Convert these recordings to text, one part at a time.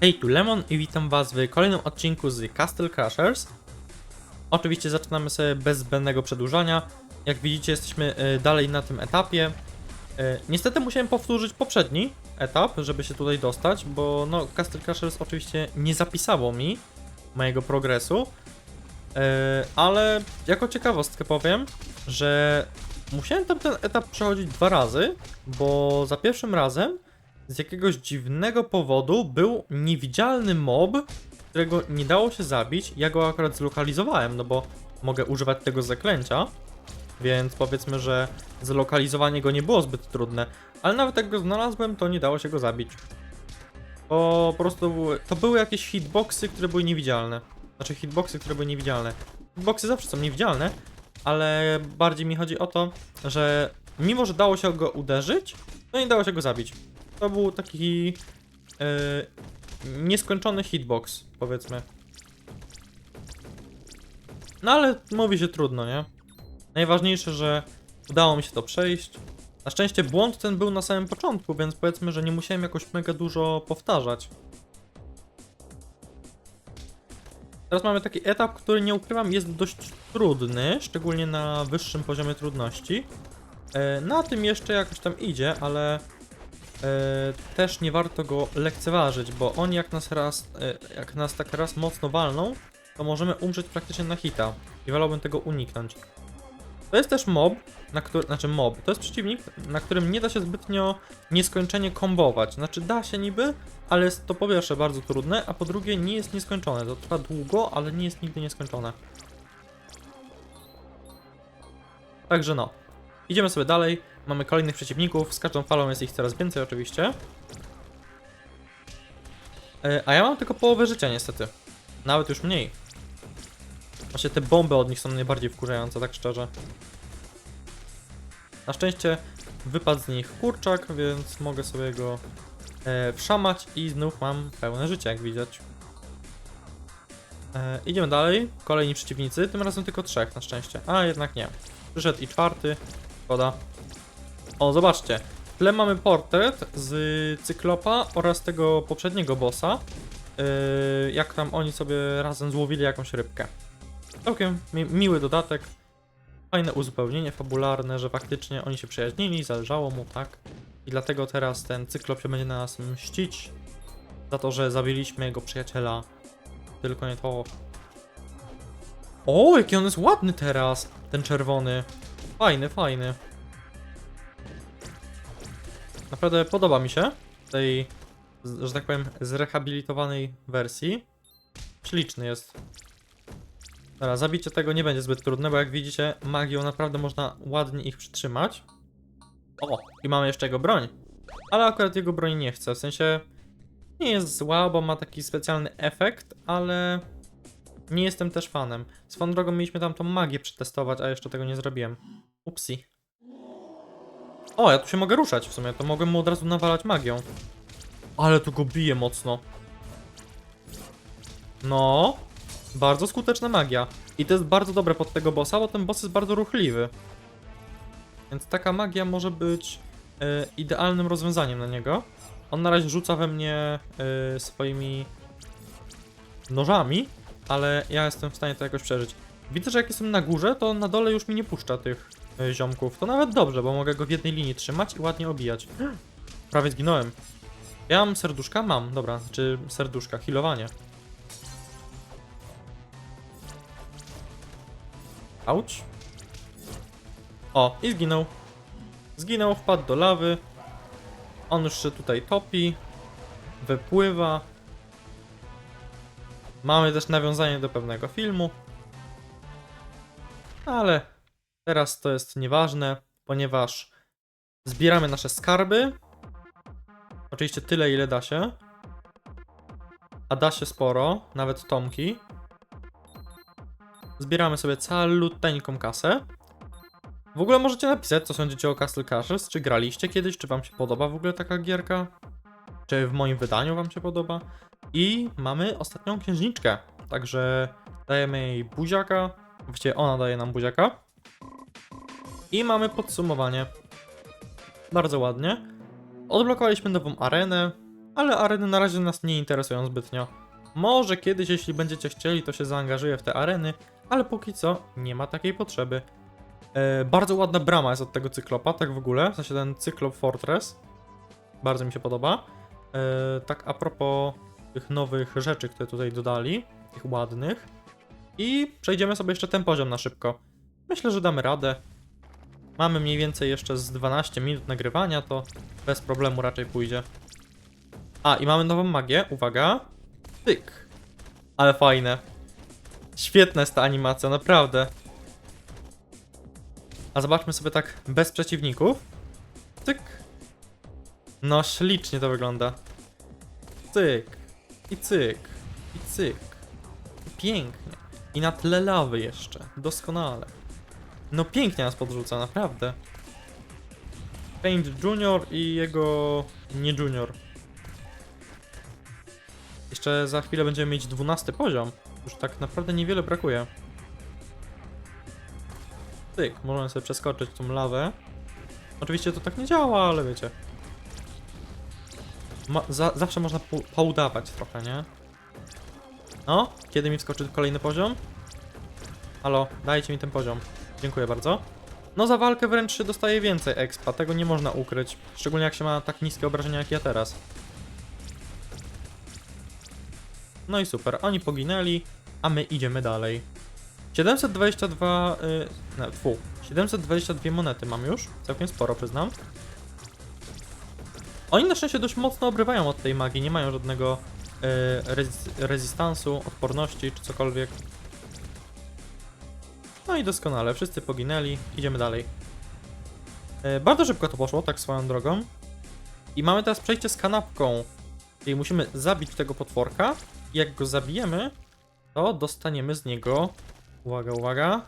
Hej, tu Lemon i witam was w kolejnym odcinku z Castle Crushers. Oczywiście zaczynamy sobie bez zbędnego przedłużania. Jak widzicie, jesteśmy y, dalej na tym etapie. Y, Niestety musiałem powtórzyć poprzedni etap, żeby się tutaj dostać, bo no, Castle Crushers oczywiście nie zapisało mi mojego progresu. Y, Ale jako ciekawostkę powiem, że musiałem ten etap przechodzić dwa razy, bo za pierwszym razem z jakiegoś dziwnego powodu był niewidzialny mob, którego nie dało się zabić. Ja go akurat zlokalizowałem, no bo mogę używać tego zaklęcia, więc powiedzmy, że zlokalizowanie go nie było zbyt trudne, ale nawet jak go znalazłem, to nie dało się go zabić. Bo po prostu to były jakieś hitboxy, które były niewidzialne. Znaczy hitboxy, które były niewidzialne. Hitboxy zawsze są niewidzialne, ale bardziej mi chodzi o to, że mimo, że dało się go uderzyć, to nie dało się go zabić. To był taki yy, nieskończony hitbox, powiedzmy. No ale mówi się trudno, nie? Najważniejsze, że udało mi się to przejść. Na szczęście błąd ten był na samym początku, więc powiedzmy, że nie musiałem jakoś mega dużo powtarzać. Teraz mamy taki etap, który nie ukrywam jest dość trudny, szczególnie na wyższym poziomie trudności. E, Na tym jeszcze jakoś tam idzie, ale też nie warto go lekceważyć, bo oni jak nas raz, e, jak nas tak raz mocno walną, to możemy umrzeć praktycznie na hita i wolałbym tego uniknąć. To jest też mob, na który, znaczy mob, to jest przeciwnik, na którym nie da się zbytnio nieskończenie kombować. Znaczy da się niby, ale jest to po pierwsze bardzo trudne, a po drugie nie jest nieskończone. To trwa długo, ale nie jest nigdy nieskończone. Także no. Idziemy sobie dalej. Mamy kolejnych przeciwników. Z każdą falą jest ich coraz więcej oczywiście. E, A ja mam tylko połowę życia niestety. Nawet już mniej. Właśnie te bomby od nich są najbardziej wkurzające, tak szczerze. Na szczęście wypadł z nich kurczak, więc mogę sobie go e, wszamać i znów mam pełne życie, jak widać. E, idziemy dalej. Kolejni przeciwnicy, tym razem tylko trzech na szczęście. A jednak nie. Przyszedł i czwarty. Szkoda. O, zobaczcie. W tle mamy portret z Cyklopa oraz tego poprzedniego bossa. Yy, jak tam oni sobie razem złowili jakąś rybkę. Całkiem mi miły dodatek. Fajne uzupełnienie fabularne, że faktycznie oni się przyjaźnili, zależało mu, tak? I dlatego teraz ten Cyklop się będzie na nas mścić za to, że zabiliśmy jego przyjaciela. Tylko nie to. O, jaki on jest ładny teraz, ten czerwony. Fajny, fajny. Naprawdę podoba mi się tej, że tak powiem, zrehabilitowanej wersji. Śliczny jest. Dobra, zabicie tego nie będzie zbyt trudne, bo jak widzicie, magią naprawdę można ładnie ich przytrzymać. O, i mamy jeszcze jego broń. Ale akurat jego broń nie chcę, w sensie nie jest zła, bo ma taki specjalny efekt, ale nie jestem też fanem. Swoją drogą mieliśmy tam tą magię przetestować, a jeszcze tego nie zrobiłem. Upsi. O, ja tu się mogę ruszać w sumie, to mogłem mu od razu nawalać magią. Ale tu go bije mocno. No, bardzo skuteczna magia. I to jest bardzo dobre pod tego bossa, bo ten boss jest bardzo ruchliwy. Więc taka magia może być e, idealnym rozwiązaniem na niego. On na razie rzuca we mnie e, swoimi nożami, ale ja jestem w stanie to jakoś przeżyć. Widzę, że jak jestem na górze, to na dole już mi nie puszcza tych ziomków. To nawet dobrze, bo mogę go w jednej linii trzymać i ładnie obijać. Prawie zginąłem. Ja mam serduszka? Mam, dobra, czy serduszka, healowanie. Auć. O, i zginął. Zginął, wpadł do lawy. On już się tutaj topi. Wypływa. Mamy też nawiązanie do pewnego filmu. Ale teraz to jest nieważne, ponieważ zbieramy nasze skarby. Oczywiście tyle, ile da się. A da się sporo, nawet tomki. Zbieramy sobie caluteńką kasę. W ogóle możecie napisać, co sądzicie o Castle Crashers. Czy graliście kiedyś? Czy wam się podoba w ogóle taka gierka? Czy w moim wydaniu wam się podoba? I mamy ostatnią księżniczkę. Także dajemy jej buziaka. Właściwie ona daje nam buziaka. I mamy podsumowanie. Bardzo ładnie. Odblokowaliśmy nową arenę. ale areny na razie nas nie interesują zbytnio. Może kiedyś, jeśli będziecie chcieli, to się zaangażuję w te areny, ale póki co nie ma takiej potrzeby. E, bardzo ładna brama jest od tego cyklopa, tak w ogóle, w sensie ten cyklop Fortress. Bardzo mi się podoba. E, tak a propos tych nowych rzeczy, które tutaj dodali, tych ładnych. I przejdziemy sobie jeszcze ten poziom na szybko. Myślę, że damy radę. Mamy mniej więcej jeszcze z 12 minut nagrywania, to bez problemu raczej pójdzie. A, i mamy nową magię, uwaga. Tyk. Ale fajne. Świetna jest ta animacja, naprawdę. A zobaczmy sobie tak bez przeciwników. Tyk. No, ślicznie to wygląda. Cyk. I cyk. I cyk. Pięknie. I na tle lawy jeszcze. Doskonale. No pięknie nas podrzuca, naprawdę. Paint Junior i jego nie Junior. Jeszcze za chwilę będziemy mieć 12 poziom. Już tak naprawdę niewiele brakuje. Tyk, możemy sobie przeskoczyć tą lawę. Oczywiście to tak nie działa, ale wiecie. Ma, za, zawsze można po, poudawać trochę, nie? No, kiedy mi wskoczy kolejny poziom? Halo, dajcie mi ten poziom. Dziękuję bardzo. No za walkę wręcz dostaje więcej expa, tego nie można ukryć. Szczególnie jak się ma tak niskie obrażenia jak ja teraz. No i super, oni poginęli, a my idziemy dalej. 722, yy, no, tfu, 722 monety mam już, całkiem sporo przyznam. Oni na szczęście dość mocno obrywają od tej magii, nie mają żadnego yy, rez rezystansu, odporności czy cokolwiek. No i doskonale, wszyscy poginęli, idziemy dalej. Yy, bardzo szybko to poszło, tak swoją drogą. I mamy teraz przejście z kanapką. Czyli musimy zabić tego potworka. I jak go zabijemy, to dostaniemy z niego. Uwaga, uwaga.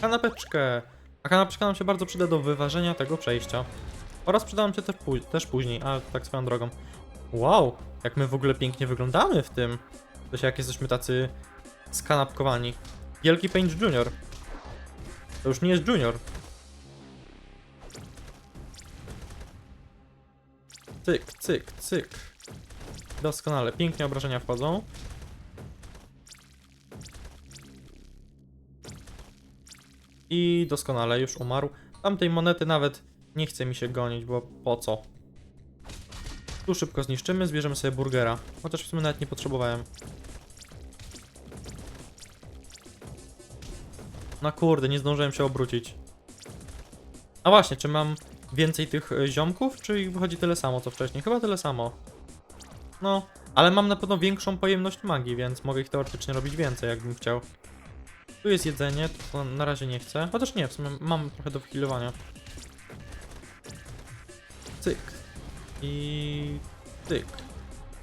Kanapeczkę. A kanapeczka nam się bardzo przyda do wyważenia tego przejścia. Oraz przyda nam się też, też później, ale tak swoją drogą. Wow, jak my w ogóle pięknie wyglądamy w tym. To się jak jesteśmy tacy skanapkowani. Wielki Paint Junior. To już nie jest Junior. Cyk, cyk, cyk. Doskonale, pięknie obrażenia wchodzą. I doskonale, już umarł. Tamtej monety nawet nie chce mi się gonić, bo po co? Tu szybko zniszczymy, zbierzemy sobie burgera. Chociaż w sumie nawet nie potrzebowałem. No kurde, nie zdążyłem się obrócić. A właśnie, czy mam więcej tych e, ziomków, czy ich wychodzi tyle samo co wcześniej? Chyba tyle samo. No, ale mam na pewno większą pojemność magii, więc mogę ich teoretycznie robić więcej, jakbym chciał. Tu jest jedzenie, to na razie nie chcę. Chociaż nie, w sumie mam trochę do wyhealowania. Cyk. I... Cyk.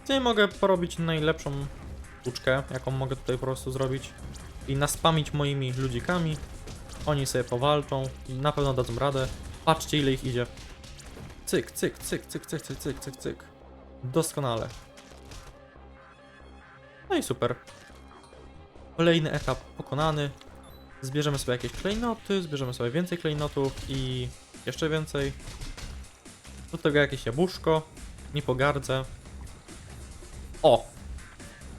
Tutaj mogę porobić najlepszą sztuczkę, jaką mogę tutaj po prostu zrobić. I naspamić moimi ludzikami. Oni sobie powalczą i na pewno dadzą radę. Patrzcie ile ich idzie. Cyk, cyk, cyk, cyk, cyk, cyk, cyk, cyk, cyk. Doskonale. No i super. Kolejny etap pokonany. Zbierzemy sobie jakieś klejnoty, zbierzemy sobie więcej klejnotów i jeszcze więcej. Do tego jakieś jabłuszko. Nie pogardzę. O!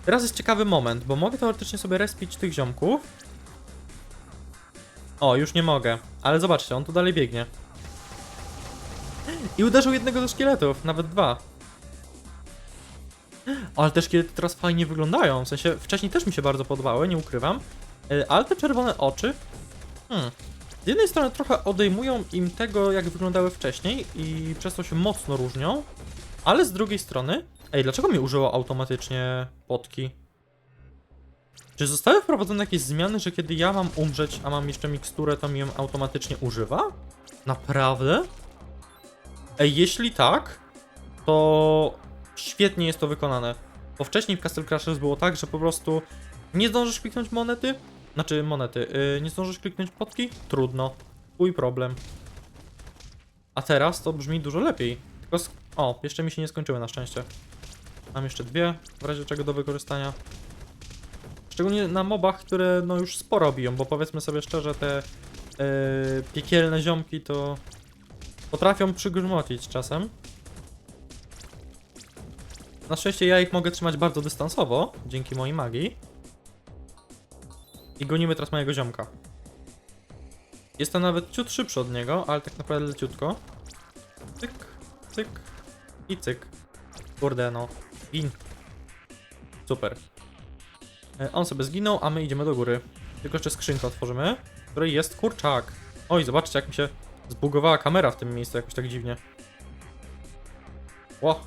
Teraz jest ciekawy moment, bo mogę teoretycznie sobie respić tych ziomków. O, już nie mogę. Ale zobaczcie, on tu dalej biegnie. I uderzył jednego ze szkieletów, nawet dwa. Ale te szkielety teraz fajnie wyglądają. W sensie wcześniej też mi się bardzo podobały, nie ukrywam. E, Ale te czerwone oczy. Hmm. Z jednej strony trochę odejmują im tego, jak wyglądały wcześniej, i przez to się mocno różnią. Ale z drugiej strony. Ej, dlaczego mi użyło automatycznie potki? Czy zostały wprowadzone jakieś zmiany, że kiedy ja mam umrzeć, a mam jeszcze miksturę, to mi ją automatycznie używa? Naprawdę? Ej, jeśli tak, to świetnie jest to wykonane. Bo wcześniej w Castle Crashers było tak, że po prostu nie zdążysz kliknąć monety, znaczy monety, yy, nie zdążysz kliknąć potki? Trudno. Twój problem. A teraz to brzmi dużo lepiej. Tylko, o, jeszcze mi się nie skończyły na szczęście. Mam jeszcze dwie, w razie czego do wykorzystania. Szczególnie na mobach, które no już sporo biją, bo powiedzmy sobie szczerze, te yy, piekielne ziomki to potrafią przygrzmocić czasem. Na szczęście ja ich mogę trzymać bardzo dystansowo, dzięki mojej magii. I gonimy teraz mojego ziomka. Jestem nawet ciut szybszy od niego, ale tak naprawdę leciutko. Cyk, cyk i cyk. Kurde no, gin. Super. E, On sobie zginął, a my idziemy do góry. Tylko jeszcze skrzynkę otworzymy, w której jest kurczak. Oj, zobaczcie jak mi się zbugowała kamera w tym miejscu jakoś tak dziwnie. Ło.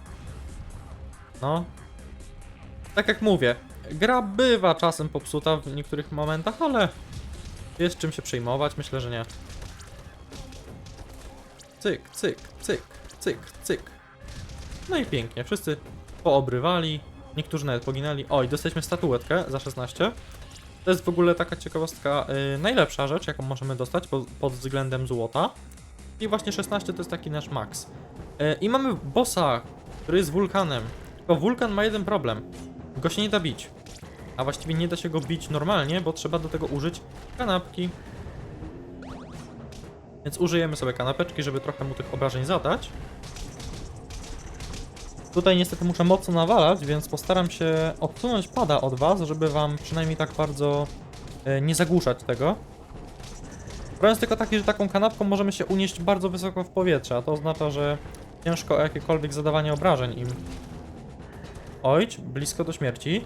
No. Tak jak mówię, gra bywa czasem popsuta w niektórych momentach, ale jest czym się przejmować, myślę, że nie. Cyk, cyk, cyk, cyk, cyk. No i pięknie, wszyscy poobrywali, niektórzy nawet poginęli. Oj, dostaliśmy statuetkę za 16. To jest w ogóle taka ciekawostka, yy, najlepsza rzecz, jaką możemy dostać po, pod względem złota. I właśnie 16 to jest taki nasz max. Yy, I mamy bossa, który jest wulkanem. Tylko wulkan ma jeden problem. Go się nie da bić. A właściwie nie da się go bić normalnie, bo trzeba do tego użyć kanapki. Więc użyjemy sobie kanapeczki, żeby trochę mu tych obrażeń zadać. Tutaj niestety muszę mocno nawalać, więc postaram się odsunąć pada od was, żeby wam przynajmniej tak bardzo e, nie zagłuszać tego. Problem jest tylko taki, że taką kanapką możemy się unieść bardzo wysoko w powietrze, a to oznacza, że ciężko o jakiekolwiek zadawanie obrażeń im. Ojć, blisko do śmierci.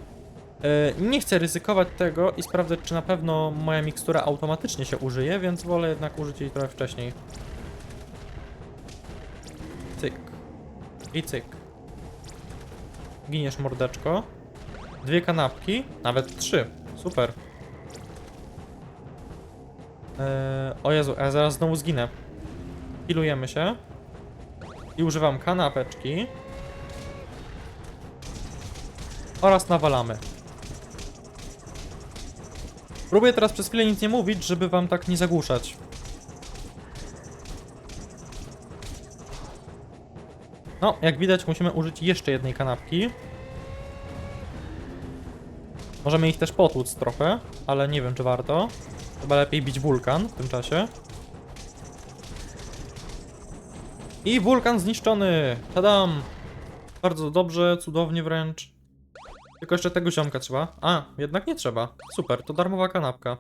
E, Nie chcę ryzykować tego i sprawdzać, czy na pewno moja mikstura automatycznie się użyje, więc wolę jednak użyć jej trochę wcześniej. Cyk. I cyk. Giniesz mordeczko. Dwie kanapki, nawet trzy. Super. Eee, o Jezu, ja zaraz znowu zginę. Pilujemy się. I używam kanapeczki. Oraz nawalamy. Próbuję teraz przez chwilę nic nie mówić, żeby wam tak nie zagłuszać. No, jak widać musimy użyć jeszcze jednej kanapki. Możemy ich też potłuc trochę, ale nie wiem czy warto. Chyba lepiej bić wulkan w tym czasie. I wulkan zniszczony! Tadam! Bardzo dobrze, cudownie wręcz. Tylko jeszcze tego ziomka trzeba. A, jednak nie trzeba. Super, to darmowa kanapka.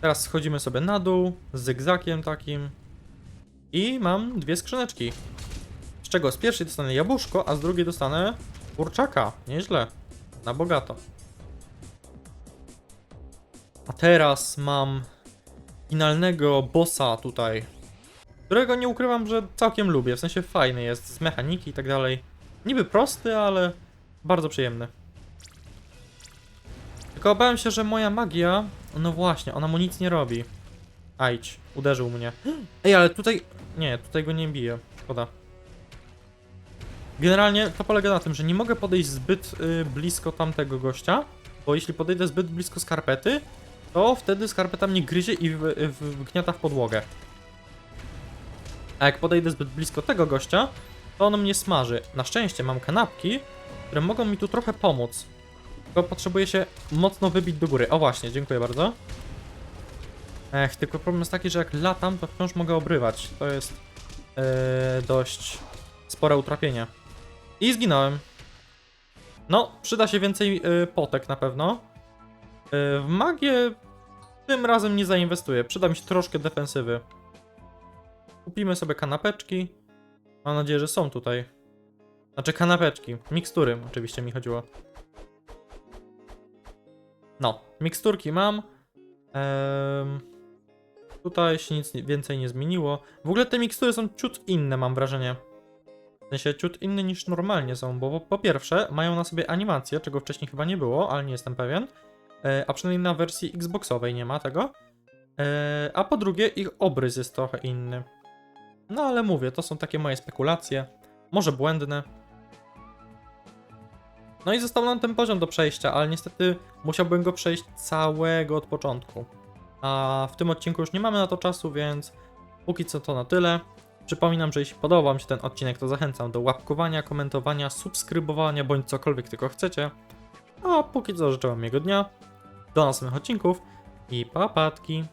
Teraz schodzimy sobie na dół, z zygzakiem takim. I mam dwie skrzyneczki. Z czego z pierwszej dostanę jabłuszko, a z drugiej dostanę kurczaka. Nieźle. Na bogato. A teraz mam finalnego bossa tutaj. Którego nie ukrywam, że całkiem lubię. W sensie fajny jest z mechaniki i tak dalej. Niby prosty, ale bardzo przyjemny. Tylko obawiam się, że moja magia. No właśnie, ona mu nic nie robi. Ajdź, uderzył mnie. Ej, ale tutaj. Nie, tutaj go nie bije. Szkoda. Generalnie to polega na tym, że nie mogę podejść zbyt y, blisko tamtego gościa, bo jeśli podejdę zbyt blisko skarpety, to wtedy skarpeta mnie gryzie i wgniata w podłogę. A jak podejdę zbyt blisko tego gościa, to on mnie smaży. Na szczęście mam kanapki, które mogą mi tu trochę pomóc. Tylko potrzebuję się mocno wybić do góry. O właśnie, dziękuję bardzo. Ech, tylko problem jest taki, że jak latam, to wciąż mogę obrywać. To jest yy, dość spore utrapienie. I zginąłem. No, przyda się więcej yy, potek na pewno. Yy, w magię tym razem nie zainwestuję. Przyda mi się troszkę defensywy. Kupimy sobie kanapeczki. Mam nadzieję, że są tutaj. Znaczy kanapeczki. Mikstury oczywiście mi chodziło. No, miksturki mam. Ehm, tutaj się nic więcej nie zmieniło. W ogóle te mikstury są ciut inne, mam wrażenie. W sensie ciut inne niż normalnie są, bo po, po pierwsze mają na sobie animację, czego wcześniej chyba nie było, ale nie jestem pewien. E, a przynajmniej na wersji Xboxowej nie ma tego. E, a po drugie, ich obrys jest trochę inny. No ale mówię, to są takie moje spekulacje. Może błędne. No i został nam ten poziom do przejścia, ale niestety musiałbym go przejść całego od początku. A w tym odcinku już nie mamy na to czasu, więc póki co to na tyle. Przypominam, że jeśli podobał Wam się ten odcinek, to zachęcam do łapkowania, komentowania, subskrybowania bądź cokolwiek tylko chcecie. A póki co życzę Wam miłego dnia, do następnych odcinków i papatki.